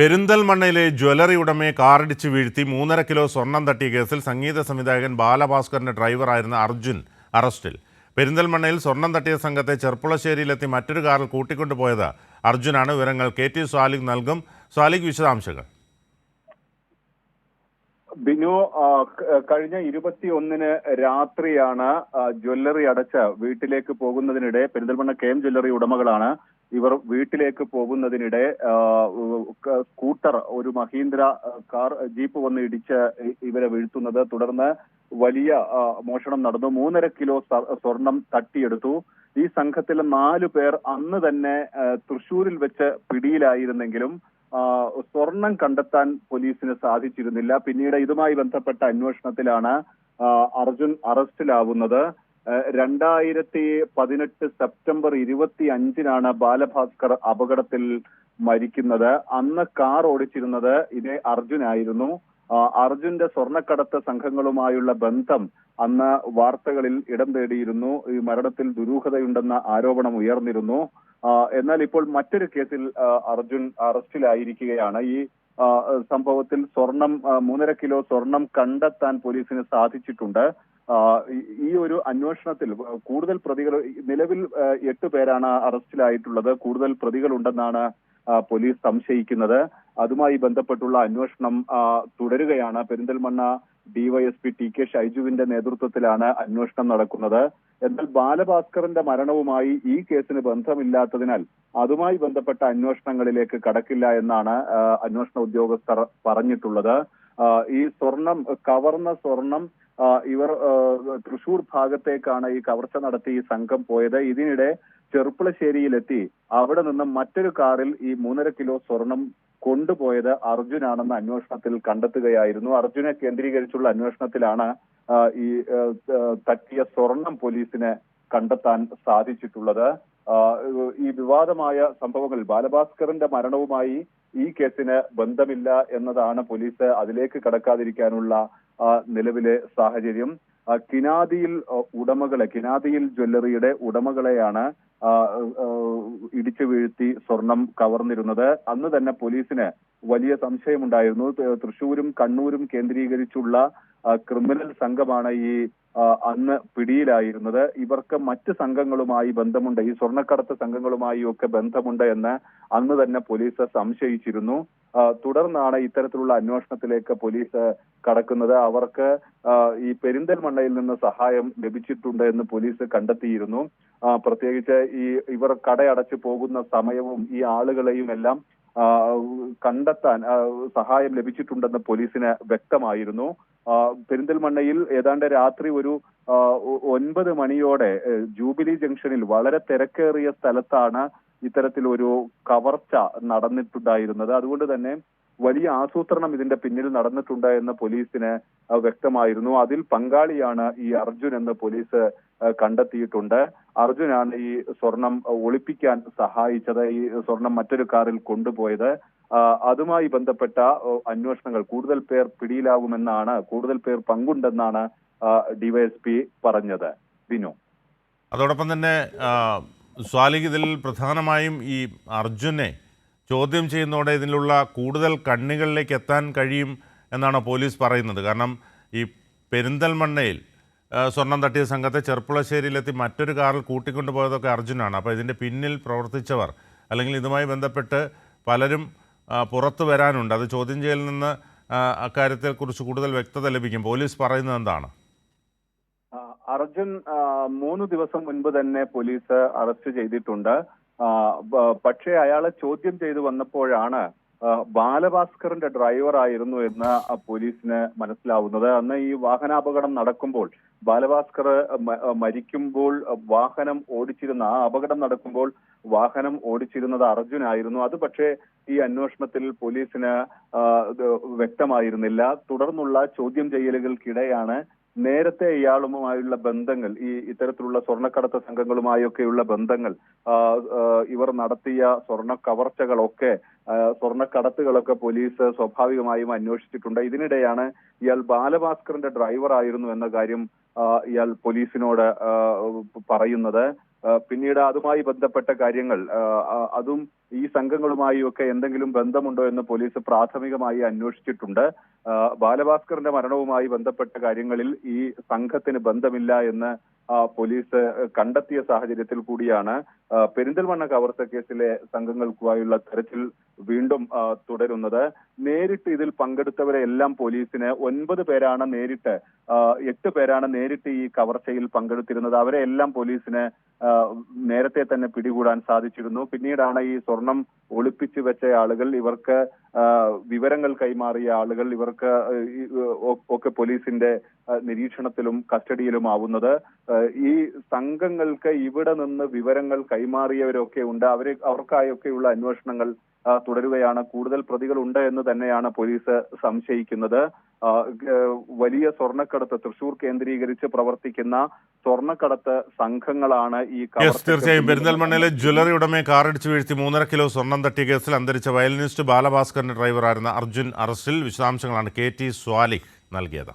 പെരിന്തൽമണ്ണയിലെ jewellery ഉടമയെ കാറിടിച്ച് വീഴ്ത്തി മൂന്നര കിലോ സ്വർണം തട്ടിയ കേസിൽ സംഗീത സംവിധായകൻ ബാലഭാസ്കറിന്റെ ഡ്രൈവറായിരുന്ന അർജുൻ അറസ്റ്റിൽ. പെരിന്തൽമണ്ണയിൽ സ്വർണം തട്ടിയ സംഘത്തെ ചെർപ്പുളശ്ശേരിയിലെത്തി മറ്റൊരു കാറിൽ കൂട്ടിക്കൊണ്ടുപോയത് അർജുനാണ്. വിവരങ്ങൾ കെ ടി സ്വാലിക് നൽകും. സ്വാലിക് വിശദാംശങ്ങൾ. ബിനു കഴിഞ്ഞ ഇരുപത്തിയൊന്നിന് രാത്രിയാണ് ജ്വല്ലറി അടച്ച് വീട്ടിലേക്ക് പോകുന്നതിനിടെ പെരിന്തൽമണ്ണ കെ എം ജ്വല്ലറി ഉടമകളാണ് ഇവർ വീട്ടിലേക്ക് പോകുന്നതിനിടെ സ്കൂട്ടർ ഒരു മഹീന്ദ്ര കാർ ജീപ്പ് വന്ന് ഇടിച്ച് ഇവരെ വീഴ്ത്തുന്നത് തുടർന്ന് വലിയ മോഷണം നടന്നു. മൂന്നര കിലോ സ്വർണം തട്ടിയെടുത്തു. ഈ സംഘത്തിലെ നാലു പേർ അന്ന് തന്നെ തൃശൂരിൽ വെച്ച് പിടിയിലായിരുന്നെങ്കിലും സ്വർണം കണ്ടെത്താൻ പോലീസിന് സാധിച്ചിരുന്നില്ല. പിന്നീട് ഇതുമായി ബന്ധപ്പെട്ട അന്വേഷണത്തിലാണ് അർജുൻ അറസ്റ്റിലാവുന്നത്. രണ്ടായിരത്തി പതിനെട്ട് സെപ്റ്റംബർ ഇരുപത്തി അഞ്ചിനാണ് ബാലഭാസ്കർ അപകടത്തിൽ മരിക്കുന്നത്. അന്ന് കാർ ഓടിച്ചിരുന്നത് ഇതേ അർജുനായിരുന്നു. അർജുന്റെ സ്വർണക്കടത്ത് സംഘങ്ങളുമായുള്ള ബന്ധം അന്ന് വാർത്തകളിൽ ഇടം തേടിയിരുന്നു. ഈ മരണത്തിൽ ദുരൂഹതയുണ്ടെന്ന ആരോപണം ഉയർന്നിരുന്നു. എന്നാൽ ഇപ്പോൾ മറ്റൊരു കേസിൽ അർജുൻ അറസ്റ്റിലായിരിക്കുകയാണ്. ഈ സംഭവത്തിൽ സ്വർണം മൂന്നര കിലോ സ്വർണം കണ്ടെത്താൻ പോലീസിന് സാധിച്ചിട്ടുണ്ട്. ഈ- ഒരു അന്വേഷണത്തിൽ കൂടുതൽ പ്രതികൾ നിലവിൽ എട്ട് പേരാണ് അറസ്റ്റിലായിട്ടുള്ളത്. കൂടുതൽ പ്രതികളുണ്ടെന്നാണ് പോലീസ് സംശയിക്കുന്നത്. അതുമായി ബന്ധപ്പെട്ടുള്ള അന്വേഷണം തുടരുകയാണ്. പെരിന്തൽമണ്ണ ഡിവൈഎസ്പി ടി കെ ഷൈജുവിന്റെ നേതൃത്വത്തിലാണ് അന്വേഷണം നടക്കുന്നത്. എന്നാൽ ബാലഭാസ്കറിന്റെ മരണവുമായി ഈ കേസിന് ബന്ധമില്ലാത്തതിനാൽ അതുമായി ബന്ധപ്പെട്ട അന്വേഷണങ്ങളിലേക്ക് കടക്കില്ല എന്നാണ് അന്വേഷണ ഉദ്യോഗസ്ഥർ പറഞ്ഞിട്ടുള്ളത്. ഈ സ്വർണം കവർന്ന സ്വർണം ഇവർ തൃശൂർ ഭാഗത്തേക്കാണ് ഈ കവർച്ച നടത്തി ഈ സംഘം പോയത്. ഇതിനിടെ ചെറുപ്പളശ്ശേരിയിലെത്തി. അവിടെ നിന്നും മറ്റൊരു കാറിൽ ഈ മൂന്നര കിലോ സ്വർണം കൊണ്ടുപോയത് അർജുനാണെന്ന് അന്വേഷണത്തിൽ കണ്ടെത്തുകയായിരുന്നു. അർജുനെ കേന്ദ്രീകരിച്ചുള്ള അന്വേഷണത്തിലാണ് ഈ തട്ടിയ സ്വർണം പോലീസിനെ കണ്ടെത്താൻ സാധിച്ചിട്ടുള്ളത്. ഈ വിവാദമായ സംഭവങ്ങൾ ബാലഭാസ്കറിന്റെ മരണവുമായി ഈ കേസിന് ബന്ധമില്ല എന്നതാണ് പോലീസ് അതിലേക്ക് കടക്കാതിരിക്കാനുള്ള നിലവിലെ സാഹചര്യം. കിനാദിയിൽ ഉടമകളെ കിനാദിയിൽ ജ്വല്ലറിയുടെ ഉടമകളെയാണ് ഇടിച്ചു വീഴ്ത്തി സ്വർണം കവർന്നിരുന്നത്. അന്ന് തന്നെ പോലീസിന് വലിയ സംശയമുണ്ടായിരുന്നു. തൃശൂരും കണ്ണൂരും കേന്ദ്രീകരിച്ചുള്ള ക്രിമിനൽ സംഘമാണ് ഈ അന്ന് പിടിയിലായിരുന്നത്. ഇവർക്ക് മറ്റ് സംഘങ്ങളുമായി ബന്ധമുണ്ട്. ഈ സ്വർണക്കടത്ത് സംഘങ്ങളുമായി ഒക്കെ ബന്ധമുണ്ട് എന്ന് അന്ന് തന്നെ പോലീസ് സംശയിച്ചിരുന്നു. തുടർന്നാണ് ഇത്തരത്തിലുള്ള അന്വേഷണത്തിലേക്ക് പോലീസ് കടക്കുന്നത്. അവർക്ക് ഈ പെരിന്തൽമണ്ണയിൽ നിന്ന് സഹായം ലഭിച്ചിട്ടുണ്ട് എന്ന് പോലീസ് കണ്ടെത്തിയിരുന്നു. പ്രത്യേകിച്ച് ഈ ഇവർ കടയടച്ചു പോകുന്ന സമയവും ഈ ആളുകളെയും എല്ലാം കണ്ടെത്താൻ സഹായം ലഭിച്ചിട്ടുണ്ടെന്ന് പോലീസിന് വ്യക്തമായിരുന്നു. പെരിന്തൽമണ്ണയിൽ ഏതാണ്ട് രാത്രി ഒരു ഒൻപത് മണിയോടെ ജൂബിലി ജംഗ്ഷനിൽ വളരെ തിരക്കേറിയ സ്ഥലത്താണ് ഇത്തരത്തിലൊരു കവർച്ച നടന്നിട്ടുണ്ടായിരുന്നത്. അതുകൊണ്ട് തന്നെ വലിയ ആസൂത്രണം ഇതിന്റെ പിന്നിൽ നടന്നിട്ടുണ്ട് എന്ന് പോലീസിന് വ്യക്തമായിരുന്നു. അതിൽ പങ്കാളിയാണ് ഈ അർജുൻ എന്ന് പോലീസ് കണ്ടെത്തിയിട്ടുണ്ട്. അർജുനാണ് ഈ സ്വർണം ഒളിപ്പിക്കാൻ സഹായിച്ചത് ഈ സ്വർണം മറ്റൊരു കാറിൽ കൊണ്ടുപോയത്. അതുമായി ബന്ധപ്പെട്ട അന്വേഷണങ്ങൾ കൂടുതൽ പേർ പിടിയിലാകുമെന്നാണ് കൂടുതൽ പേർ പങ്കുണ്ടെന്നാണ് ഡിവൈഎസ്പി പറഞ്ഞത്. ബിനു. അതോടൊപ്പം തന്നെ സ്വാലിക് ഇതിൽ പ്രധാനമായും ഈ അർജുനെ ചോദ്യം ചെയ്യുന്നതോടെ ഇതിലുള്ള കൂടുതൽ കണ്ണികളിലേക്ക് എത്താൻ കഴിയും എന്നാണ് പോലീസ് പറയുന്നത്. കാരണം ഈ പെരിന്തൽമണ്ണയിൽ സ്വർണം തട്ടിയ സംഘത്തെ ചെർപ്പുളശ്ശേരിയിലെത്തി മറ്റൊരു കാറിൽ കൂട്ടിക്കൊണ്ടുപോയതൊക്കെ അർജുനാണ്. അപ്പോൾ ഇതിന്റെ പിന്നിൽ പ്രവർത്തിച്ചവർ അല്ലെങ്കിൽ ഇതുമായി ബന്ധപ്പെട്ട് പലരും പുറത്തു വരാനുണ്ട്. അത് ചോദ്യം ചെയ്യലിൽ നിന്ന് അക്കാര്യത്തെക്കുറിച്ച് കൂടുതൽ വ്യക്തത ലഭിക്കും. പോലീസ് പറയുന്നത് എന്താണ്? അർജുൻ മൂന്ന് ദിവസം മുൻപ് തന്നെ പോലീസ് അറസ്റ്റ് ചെയ്തിട്ടുണ്ട്. പക്ഷേ അയാളെ ചോദ്യം ചെയ്തു വന്നപ്പോഴാണ് ബാലഭാസ്കറിന്റെ ഡ്രൈവർ ആയിരുന്നു എന്ന് പോലീസിന് മനസ്സിലാവുന്നത്. അന്ന് ഈ വാഹനാപകടം നടക്കുമ്പോൾ ബാലഭാസ്കർ മരിക്കുമ്പോൾ വാഹനം ഓടിച്ചിരുന്ന ആ അപകടം നടക്കുമ്പോൾ വാഹനം ഓടിച്ചിരുന്നത് അർജുനായിരുന്നു അത് പക്ഷേ ഈ അന്വേഷണത്തിൽ പോലീസിന് വ്യക്തമായിരുന്നില്ല. തുടർന്നുള്ള ചോദ്യം ചെയ്യലുകൾക്കിടെയാണ് നേരത്തെ ഇയാളുമായുള്ള ബന്ധങ്ങൾ ഈ ഇത്തരത്തിലുള്ള സ്വർണക്കടത്ത് സംഘങ്ങളുമായൊക്കെയുള്ള ബന്ധങ്ങൾ ഇവർ നടത്തിയ സ്വർണ കവർച്ചകളൊക്കെ സ്വർണക്കടത്തുകളൊക്കെ പോലീസ് സ്വാഭാവികമായും അന്വേഷിച്ചിട്ടുണ്ട്. ഇതിനിടെയാണ് ഇയാൾ ബാലഭാസ്കറിന്റെ ഡ്രൈവർ ആയിരുന്നു എന്ന കാര്യം ഇയാൾ പോലീസിനോട് പറയുന്നത്. പിന്നീട് അതുമായി ബന്ധപ്പെട്ട കാര്യങ്ങൾ അതും ഈ സംഘങ്ങളുമായി ഒക്കെ എന്തെങ്കിലും ബന്ധമുണ്ടോ എന്ന് പോലീസ് പ്രാഥമികമായി അന്വേഷിച്ചിട്ടുണ്ട്. ബാലഭാസ്കറിന്റെ മരണവുമായി ബന്ധപ്പെട്ട കാര്യങ്ങളിൽ ഈ സംഘത്തിന് ബന്ധമില്ല എന്ന് പോലീസ് കണ്ടെത്തിയ സാഹചര്യത്തിൽ കൂടിയാണ് പെരിന്തൽമണ്ണ കവർച്ച കേസിലെ സംഘങ്ങൾക്കുമായുള്ള തെരച്ചിൽ വീണ്ടും തുടരുന്നത്. നേരിട്ട് ഇതിൽ പങ്കെടുത്തവരെ എല്ലാം പോലീസിന് ഒൻപത് പേരാണ് നേരിട്ട് എട്ട് പേരാണ് നേരിട്ട് ഈ കവർച്ചയിൽ പങ്കെടുത്തിരുന്നത്. അവരെ എല്ലാം പോലീസിന് നേരത്തെ തന്നെ പിടികൂടാൻ സാധിച്ചിരുന്നു. പിന്നീടാണ് ഈ സ്വർണം ഒളിപ്പിച്ചു വെച്ച ആളുകൾ ഇവർക്ക് വിവരങ്ങൾ കൈമാറിയ ആളുകൾ ഇവർക്ക് ഒക്കെ പോലീസിന്റെ നിരീക്ഷണത്തിലും കസ്റ്റഡിയിലും ആവുന്നത്. ഈ സംഘങ്ങൾക്ക് ഇവിടെ നിന്ന് വിവരങ്ങൾ കൈമാറിയവരൊക്കെ ഉണ്ട്. അവരെ അവർക്കായൊക്കെയുള്ള അന്വേഷണങ്ങൾ തുടരുകയാണ്. കൂടുതൽ പ്രതികൾ ഉണ്ട് എന്ന് തന്നെയാണ് പോലീസ് സംശയിക്കുന്നത്. വലിയ സ്വർണക്കടത്ത് തൃശൂർ കേന്ദ്രീകരിച്ച് പ്രവർത്തിക്കുന്ന സ്വർണക്കടത്ത് സംഘങ്ങളാണ് ഈ തീർച്ചയായും. പെരിന്തൽമണ്ണയിലെ ജ്വല്ലറി ഉടമയെ കാറിടിച്ച് വീഴ്ത്തി മൂന്നര കിലോ സ്വർണം തട്ടിയ കേസിൽ അന്തരിച്ച വയലിനിസ്റ്റ് ബാലഭാസ്കറിന്റെ ഡ്രൈവറായിരുന്ന അർജുൻ അറസ്റ്റിൽ വിശദാംശങ്ങളാണ് കെ ടി സ്വാലിഹ് നൽകിയത്.